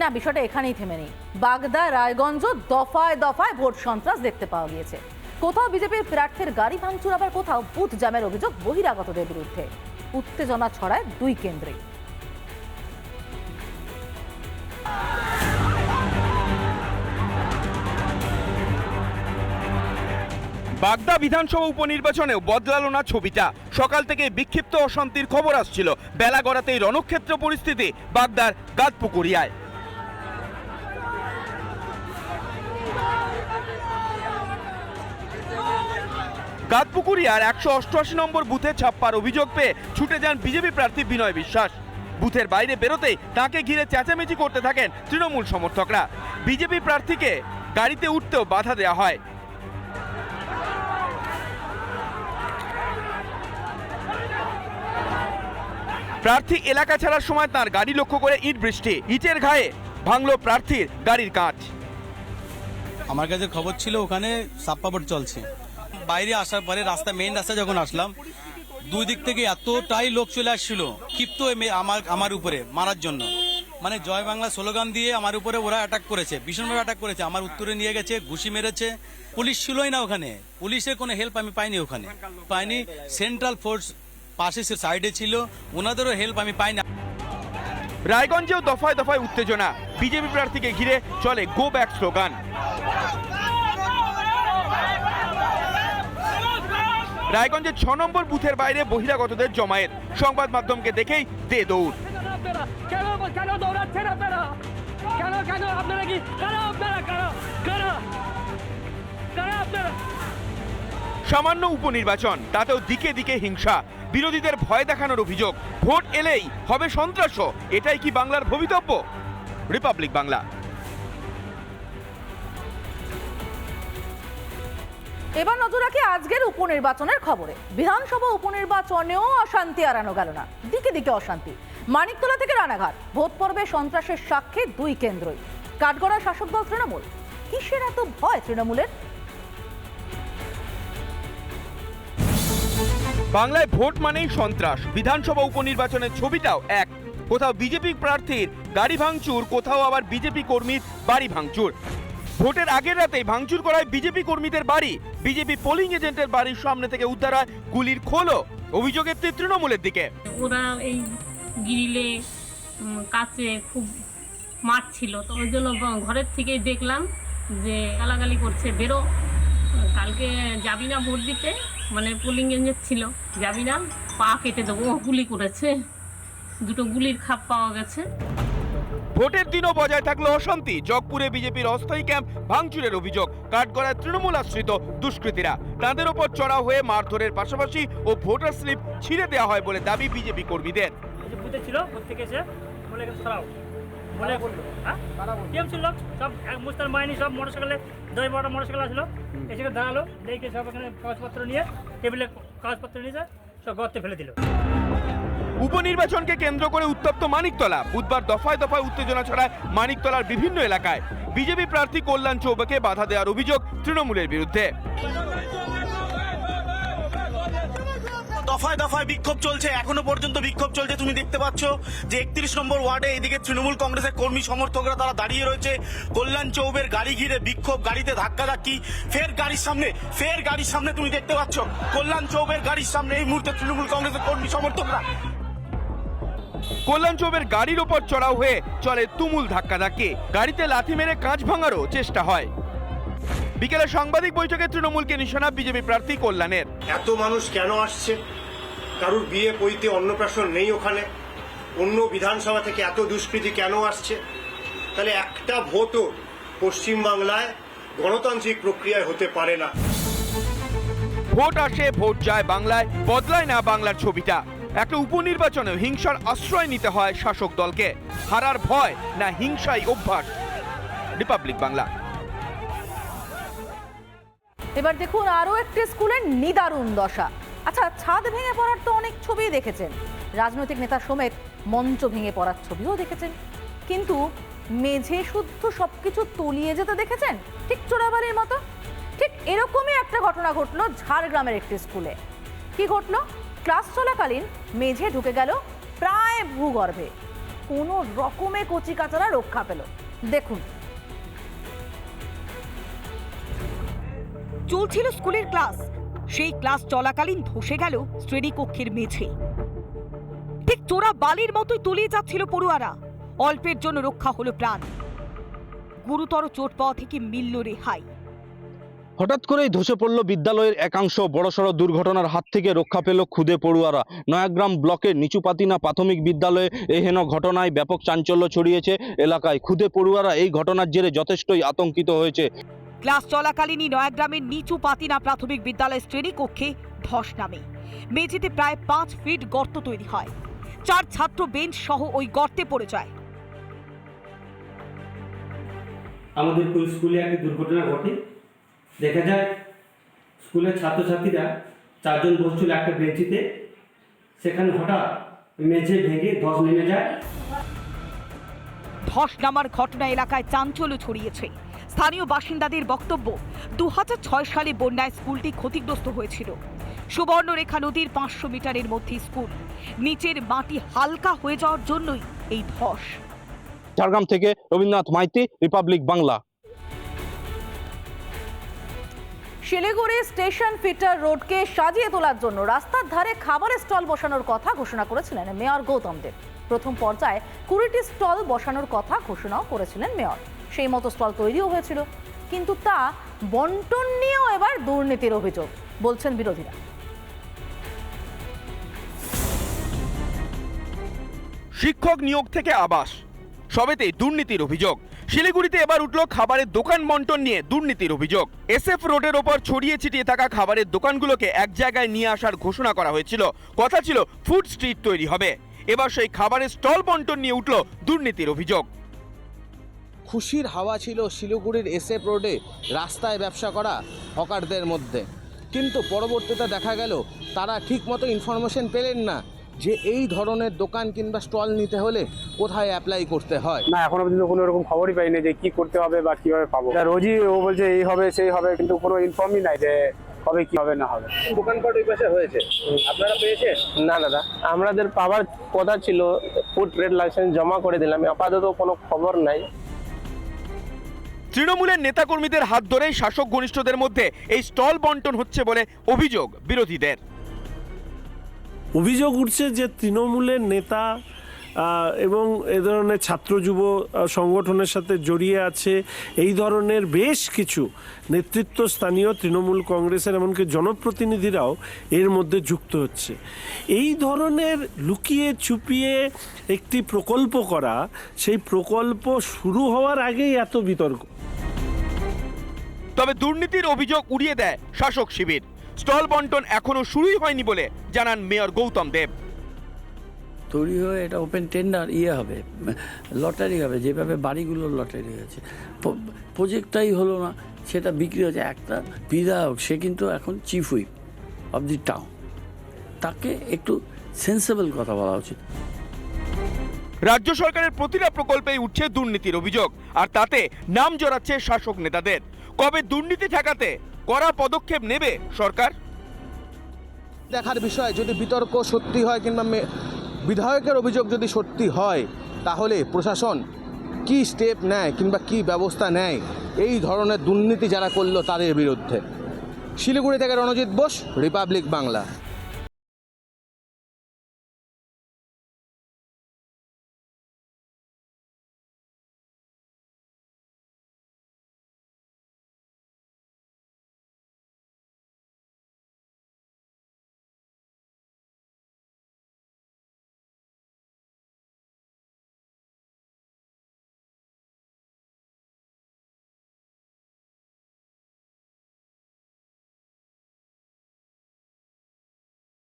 না, বিষয়টা এখানেই থেমে নেই। বাগদা, রায়গঞ্জ দফায় দফায় ভোট সন্ত্রাস দেখতে পাওয়া গিয়েছে। কোথাও বিজেপির প্রার্থীর গাড়ি ভাঙচুর আবার কোথাও বুথ জামের অভিযোগ বহিরাগতদের বিরুদ্ধে। উত্তেজনা ছড়ায় দুই কেন্দ্রে। বাগদা বিধানসভা উপনির্বাচনেও বদলালো না ছবিটা। সকাল থেকে বিক্ষিপ্ত অশান্তির খবর আসছিল। বেলা গড়াতেই রণক্ষেত্র পরিস্থিতি বাগদার গাতপুকুরিয়ায় গাতপুকুরিয়ার একশো অষ্টআশি নম্বর বুথে ছাপ্পার অভিযোগ পেয়ে ছুটে যান বিজেপি প্রার্থী বিনয় বিশ্বাস। বুথের বাইরে বেরোতেই তাকে ঘিরে চেঁচামেচি করতে থাকেন তৃণমূল সমর্থকরা। বিজেপি প্রার্থীকে গাড়িতে উঠতেও বাধা দেওয়া হয়। প্রার্থী এলাকা ছাড়ার সময় তার গাড়ি লক্ষ্য করে ইট বৃষ্টি। ইটের ঘায়ে ভাঙলো প্রার্থীর গাড়ির কাঁচ। আমার কাছে খবর ছিল ওখানে সাপ্পাপট চলছে। বাইরে আসার পরে রাস্তা মেইন রাস্তা যখন আসলাম, দুই দিক থেকে এতটাই লোক চলে আসছিল, ক্ষিপ্ত আমার আমার উপরে, মারার জন্য। মানে জয় বাংলা স্লোগান দিয়ে আমার উপরে ওরা অ্যাটাক করেছে, ভীষণভাবে অ্যাটাক করেছে। আমার উত্তরে নিয়ে গেছে, ঘুষি মেরেছে। পুলিশ ছিলই না ওখানে। পুলিশের কোনো হেল্প আমি পাইনি ওখানে। পাইনি সেন্ট্রাল ফোর্স পাশে সাইডে ছিল, ওনাদেরও হেল্প আমি পাইনি। রায়গঞ্জেও দফায় দফায় উত্তেজনা। বিজেপি প্রার্থীকে ঘিরে চলে গো ব্যাক স্লোগান রায়গঞ্জের ছ নম্বর বুথের বাইরে বহিরাগতদের জমায়েত। সংবাদ মাধ্যমকে দেখেই দে দৌড়। সামান্য উপনির্বাচন, তাতেও দিকে দিকে হিংসা। বিরোধীদের ভয় দেখানোর অভিযোগ, ভোট এলেই হবে সন্ত্রাস এটাই কি বাংলার ভবিতব্য? রিপাবলিক বাংলা। এবার নজর রাখি আজকের উপনির্বাচনের খবরে। বিধানসভা উপনির্বাচনেও অশান্তি এড়ানো গেল না। দিকে দিকে অশান্তি। মানিকতলা থেকে রানাঘাট। ভোট পর্বে সন্ত্রাসের সাক্ষী দুই কেন্দ্রই। কাঠগড়া শাসক দল তৃণমূল। কিসের এত ভয় তৃণমূলের? বাংলায় ভোট মানেই সন্ত্রাস। বিধানসভা উপনির্বাচনের ছবিটাও এক। কোথাও বিজেপি প্রার্থীর গাড়ি ভাঙচুর, কোথাও আবার বিজেপি কর্মীর বাড়ি ভাঙচুর। ভোটের আগের রাতেই ভাঙচুর করায় বিজেপি কর্মীদের বাড়ি। বিজেপি পোলিং এজেন্টের বাড়ির সামনে থেকে উদ্ধার হয় গুলির খোলও। অভিযোগের তৃণমূলের দিকে। ওরা এই গ্রিলে কাছে খুব মারছিল তো ওই জন্য ঘরের থেকেই দেখলাম যে গালাগালি করছে, বেরো। কালকে যাবি না ভোট দিতে? মানে পোলিং এজেন্ট ছিল। যাবি না? পা কেটে দেবো। গুলি করেছে। দুটো গুলির খাপ পাওয়া গেছে। ভোটের দিনও বজায় থাকল অশান্তি। জগপুরে বিজেপির অস্থায়ী ক্যাম্প ভাঙচুরের অভিযোগ। কাঠগড়ায় তৃণমূল আশ্রিত দুষ্কৃতীরা। তাদের ওপর চড়াও হয়ে মারধরের পাশাপাশি ও ভোটার স্লিপ ছিঁড়ে দেওয়া হয় বলে দাবি বিজেপি কর্মীদের। ছিল এসে বলে সরাও। বলে হ্যাঁ? কেম ছিল সব এক মুস্তার মাইনি সব মোটরসাইকেলে দশ বারোটা মোটরসাইকেল আসলো। এসে দাঁড়াল দেখে সব এখানে কাগজপত্র নিয়ে টেবিলে কাগজপত্র নিয়ে যায় সব গর্তে ফেলে দিল। উপনির্বাচনকে কেন্দ্র করে উত্তপ্ত মানিকতলা। বুধবার দফায় দফায় উত্তেজনা ছড়ায় মানিকতলার বিভিন্ন এলাকায়। বিজেপি প্রার্থী কল্যাণ চৌবেকে বাধা দেওয়ার অভিযোগ তৃণমূলের বিরুদ্ধে। দফায় দফায় বিক্ষোভ চলছে, এখনও পর্যন্ত বিক্ষোভ চলছে, তুমি দেখতে পাচ্ছ যে একত্রিশ নম্বর ওয়ার্ডে এদিকে তৃণমূল কংগ্রেসের কর্মী সমর্থকরা তারা দাঁড়িয়ে রয়েছে। কল্যাণ চৌবের গাড়ি ঘিরে বিক্ষোভ, গাড়িতে ধাক্কা ধাক্কি, ফের গাড়ির সামনে, ফের গাড়ির সামনে তুমি দেখতে পাচ্ছ। কল্যাণ চৌবের গাড়ির সামনে এই মুহূর্তে তৃণমূল কংগ্রেসের কর্মী সমর্থকরা। কল্যাণ চৌবের গাড়ির ওপর চড়াও হয়ে চলে তুমুল ধাক্কাধাক্কি। গাড়িতে লাথি মেরে কাঁচ ভাঙারও চেষ্টা হয়। বিকেলে সাংবাদিক বৈঠকে তৃণমূলকে নিশানা বিজেপি প্রার্থী কল্যাণের। এত মানুষ কেন আসছে? কারুর বিয়ে পৈতে অন্নপ্রাশন নেই ওখানে। অন্য বিধানসভা থেকে এত দুষ্কৃতি কেন আসছে? তাহলে একটা ভোটও পশ্চিমবাংলায় গণতান্ত্রিক প্রক্রিয়ায় হতে পারে না। ভোট আসে ভোট যায় বাংলায় বদলায় না বাংলার ছবিটা। একটা উপনির্বাচনে হিংসার আশ্রয় নিতে হয় শাসক দলকে। হারার ভয় না হিংসাই অভ্যাস। রিপাবলিক বাংলা। এবার দেখুন আরও একটি স্কুলের নিদারুণ দশা। আচ্ছা ছাদ ভেঙে পড়ার তো অনেক ছবিই দেখেছেন। রাজনৈতিক নেতা সমেত মঞ্চ ভেঙে পড়ার ছবিও দেখেছেন। কিন্তু মেঝে শুদ্ধ সবকিছু তলিয়ে যেতে দেখেছেন? ঠিক চোরাবালির মতো? ঠিক এরকমই একটা ঘটনা ঘটলো ঝাড়গ্রামের একটি স্কুলে। কি ঘটলো? ক্লাস চলাকালীন মেঝে ঢুকে গেল প্রায় ভূগর্ভে। কোনো রকমে কচি কচিকাচারা রক্ষা পেল। দেখুন। চলছিল স্কুলের ক্লাস। সেই ক্লাস চলাকালীন ধসে গেল শ্রেণীকক্ষের মেঝে। ঠিক চোরা বালির মতোই তলিয়ে যাচ্ছিল পড়ুয়ারা। অল্পের জন্য রক্ষা হলো প্রাণ। গুরুতর চোট পাওয়া থেকে মিলল রেহাই। হঠাৎ করেই ধসে পড়ল বিদ্যালয়ের একাংশ। বড়সড় দুর্ঘটনার হাত থেকে রক্ষা পেল খুদে পড়ুয়ারা। নয়াগ্রাম ব্লকের নিচুপাতিনা প্রাথমিক বিদ্যালয়ে এহেন ঘটনায় ব্যাপক চাঞ্চল্য ছড়িয়েছে এলাকায়। খুদে পড়ুয়ারা এই ঘটনার জেরে যথেষ্টই আতঙ্কিত হয়েছে। ক্লাস চলাকালীনই নয়াগ্রামের নিচু পাতিনা প্রাথমিক বিদ্যালয়ের শ্রেণীকক্ষে ধস নামে। মেঝেতে প্রায় পাঁচ ফিট গর্ত তৈরি হয়। চার ছাত্র বেঞ্চ সহ ওই গর্তে পড়ে যায়। আমাদের স্কুলে একটি দুর্ঘটনা ঘটে? দেখা যায় স্কুলের ছাত্রছাত্রীরা চারজন বসছিল একটা বেঞ্চিতে। সেখানে হঠাৎ মেঝে ভেঙে ধস নেমে যায়। ধস নামার ঘটনা এলাকায় চাঞ্চল্য ছড়িয়েছে। স্থানীয় বাসিন্দাদের বক্তব্য দু সালে বন্যায় স্কুলটি ক্ষতিগ্রস্ত হয়েছিল। সুবর্ণরেখা নদীর পাঁচশো মিটারের মধ্যে স্কুল। নিচের মাটি হালকা হয়ে যাওয়ার জন্যই এই ধস। ঝাড়গ্রাম থেকে Rabindranath Maiti republic Bangla. Siliguri station feeder রোডকে সাজিয়ে তোলার জন্য রাস্তার ধারে খাবারের স্টল বসানোর কথা ঘোষণা করেছিলেন মেয়র গৌতম দেব। প্রথম পর্যায়ে কুড়িটি স্টল বসানোর কথা ঘোষণাও করেছিলেন মেয়র। সেই মতো স্টল তৈরিও হয়েছিল। কিন্তু তা বন্টন নিয়েও এবার দুর্নীতির অভিযোগ, বলছেন বিরোধীরা। শিক্ষক নিয়োগ থেকে আবাস। সবেতেই দুর্নীতির অভিযোগ। শিলিগুড়িতে এবার উঠল খাবারের দোকান বন্টন নিয়ে দুর্নীতির অভিযোগ। এসএফ রোডের ওপর ছড়িয়ে ছিটিয়ে থাকা খাবারের দোকানগুলোকে এক জায়গায় নিয়ে আসার ঘোষণা করা হয়েছিল। কথা ছিল, ফুড স্ট্রিট তৈরি হবে। এবার সেই খাবারের স্টল বন্টন নিয়ে উঠল দুর্নীতির অভিযোগ। খুশির হাওয়া ছিল শিলিগুড়ির এসএফ রোডে রাস্তায় ব্যবসা করা হকারদের মধ্যে। কিন্তু পরবর্তীতে দেখা গেল, তারা ঠিকমতো ইনফরমেশন পেলেন না। যে এই ধরনের দোকান কিংবা স্টল নিতে হলে কোথায় অ্যাপ্লাই করতে হয়? না এখনও পর্যন্ত কোনো রকম খবরই পাইনি যে কি করতে হবে বা কীভাবে পাবো। তা রোজই ও বলছে এই হবে সেই হবে কিন্তু কোনো ইনফর্মই নাই যে কবে কি হবে না হবে। দোকানপাট ওই পাশে হয়েছে? আপনারা পেয়েছেন? না দাদা আমাদের পাওয়ার কথা ছিল ফুড ট্রেড লাইসেন্স জমা করে দিলাম আপাতত কোনো খবর নাই। তৃণমূলের নেতাকর্মীদের হাত ধরেই শাসক ঘনিষ্ঠদের মধ্যে এই স্টল বন্টন হচ্ছে বলে অভিযোগ বিরোধীদের। অভিযোগ উঠছে যে তৃণমূলের নেতা এবং এ ধরনের ছাত্র যুব সংগঠনের সাথে জড়িয়ে আছে। এই ধরনের বেশ কিছু নেতৃত্ব স্থানীয় তৃণমূল কংগ্রেসের, এমনকি জনপ্রতিনিধিরাও এর মধ্যে যুক্ত হচ্ছে। এই ধরনের লুকিয়ে চুপিয়ে একটি প্রকল্প করা, সেই প্রকল্প শুরু হওয়ার আগেই এত বিতর্ক। তবে দুর্নীতির অভিযোগ উড়িয়ে দেয় শাসক শিবির। স্টল বন্টন এখনও শুরুই হয়নি বলে জানান মেয়র গৌতম দেব। তৈরি হয়ে এটা ওপেন টেন্ডার ইয়ে হবে লটারি হবে যেভাবে বাড়িগুলোর লটারি হয়েছে। প্রজেক্টটাই হলো না সেটা বিক্রি হয়েছে। একটা বিধায়ক সে কিন্তু এখন chief whip of the town তাকে একটু সেন্সেবল কথা বলা উচিত। রাজ্য সরকারের প্রতিটা প্রকল্পেই উঠছে দুর্নীতির অভিযোগ আর তাতে নাম জড়াচ্ছে শাসক নেতাদের। কবে দুর্নীতি ঠেকাতে কড়া পদক্ষেপ নেবে সরকার? দেখার বিষয়, যদি বিতর্ক সত্যি হয় কিংবা বিধায়কের অভিযোগ যদি সত্যি হয়, তাহলে প্রশাসন কি স্টেপ নেয় কিংবা কি ব্যবস্থা নেয়, এই ধরনের দুর্নীতি যারা করল তাদের বিরুদ্ধে। শিলিগুড়ি থেকে রণজিৎ বোস রিপাবলিক বাংলা